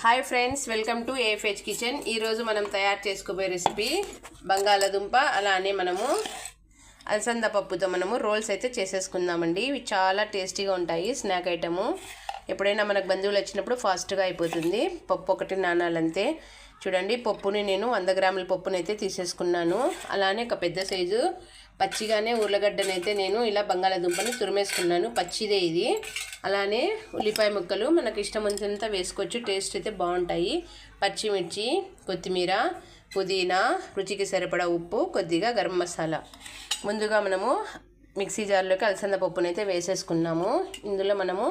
Hi friends welcome to AFH kitchen ఈరోజు మనం తయారు చేసుకోబోయే రెసిపీ బంగాళాదుంప అలానే మనము అలసంద పప్పుతో మనము రోల్స్ అయితే చేసేసుకుందామండి. ఇవి చాలా టేస్టీగా ఉంటాయి స్నాక్ ఐటము. ఎప్పుడైనా మనకు బంధువులు వచ్చినప్పుడు ఫాస్ట్గా అయిపోతుంది. పప్పు ఒకటి నానాలంతే. చూడండి పప్పుని నేను వంద గ్రాముల పప్పుని అయితే తీసేసుకున్నాను. అలానే ఒక పెద్ద సైజు పచ్చిగానే ఉర్లగడ్డనైతే నేను ఇలా బంగాళాదుంపని తురిమేసుకున్నాను. పచ్చిదే ఇది. అలానే ఉల్లిపాయ ముక్కలు మనకు ఇష్టం వచ్చినంత వేసుకోవచ్చు. టేస్ట్ అయితే బాగుంటాయి. పచ్చిమిర్చి కొత్తిమీర పుదీనా రుచికి సరిపడా ఉప్పు కొద్దిగా గరం మసాలా. ముందుగా మనము మిక్సీ జార్లోకి అలసంద పప్పునైతే వేసేసుకున్నాము. ఇందులో మనము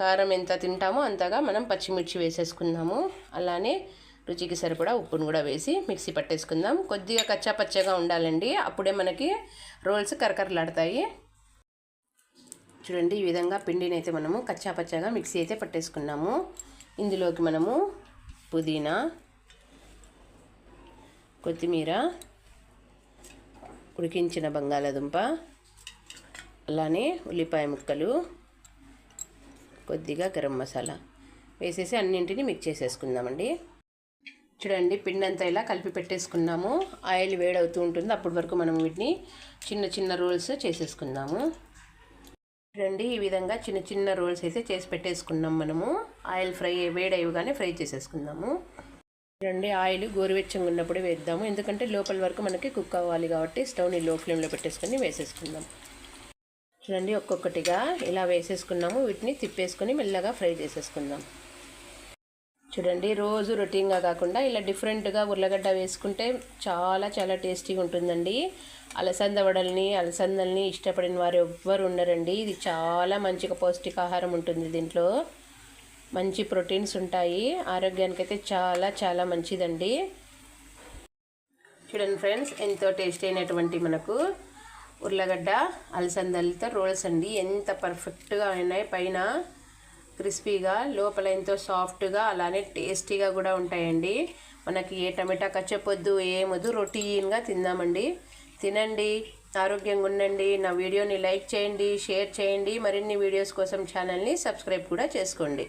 కారం ఎంత తింటామో అంతగా మనం పచ్చిమిర్చి వేసేసుకున్నాము. అలానే రుచికి సరిపడా ఉప్పును కూడా వేసి మిక్సీ పట్టేసుకుందాం. కొద్దిగా కచ్చా పచ్చగా ఉండాలండి. అప్పుడే మనకి రోల్స్ కరకరలాడతాయి. చూడండి ఈ విధంగా పిండిని అయితే మనము కచ్చా పచ్చగా మిక్సీ అయితే పట్టేసుకున్నాము. ఇందులోకి మనము పుదీనా కొత్తిమీర ఉడికించిన బంగాళాదుంప అలానే ఉల్లిపాయ ముక్కలు కొద్దిగా గరం మసాలా వేసేసి అన్నింటినీ మిక్స్ చేసేసుకుందామండి. చూడండి పిండి అంతా ఇలా కలిపి పెట్టేసుకున్నాము. ఆయిల్ వేడవుతూ ఉంటుంది. అప్పటి వరకు మనం వీటిని చిన్న చిన్న రోల్స్ చేసేసుకుందాము. చూడండి ఈ విధంగా చిన్న చిన్న రోల్స్ అయితే చేసి పెట్టేసుకున్నాం మనము. ఆయిల్ ఫ్రై వేడయ్యగానే ఫ్రై చేసేసుకుందాము. రండి ఆయిల్ గోరువెచ్చంగా ఉన్నప్పుడు వేద్దాము. ఎందుకంటే లోపల వరకు మనకి కుక్ అవ్వాలి కాబట్టి స్టవ్ని లో ఫ్లేమ్లో పెట్టేసుకొని వేసేసుకుందాం. చూడండి ఒక్కొక్కటిగా ఇలా వేసేసుకున్నాము. వీటిని తిప్పేసుకొని మెల్లగా ఫ్రై చేసేసుకుందాం. చూడండి రోజు రొటీన్గా కాకుండా ఇలా డిఫరెంట్గా ఉర్లగడ్డ వేసుకుంటే చాలా చాలా టేస్టీగా ఉంటుందండి. అలసంద వడల్ని అలసందల్ని ఇష్టపడిన వారు ఎవ్వరు ఉండరండి. ఇది చాలా మంచిగా పౌష్టికాహారం ఉంటుంది దీంట్లో. మంచి ప్రోటీన్స్ ఉంటాయి. ఆరోగ్యానికి అయితే చాలా చాలా మంచిదండి. చూడండి ఫ్రెండ్స్ ఎంతో టేస్ట్ అయినటువంటి మనకు ఉర్లగడ్డ అలసందలతో రోల్స్ అండి. ఎంత పర్ఫెక్ట్గా ఉన్నాయి. పైన క్రిస్పీగా లోపల ఎంతో సాఫ్ట్గా అలానే టేస్టీగా కూడా ఉంటాయండి. మనకి ఏ టమాటా కచ్చపొద్దు ఏమొద్దు రొటీన్గా తిందామండి. తినండి. ఆరోగ్యంగా ఉండండి. నా వీడియోని లైక్ చేయండి షేర్ చేయండి. మరిన్ని వీడియోస్ కోసం ఛానల్ని సబ్స్క్రైబ్ కూడా చేసుకోండి.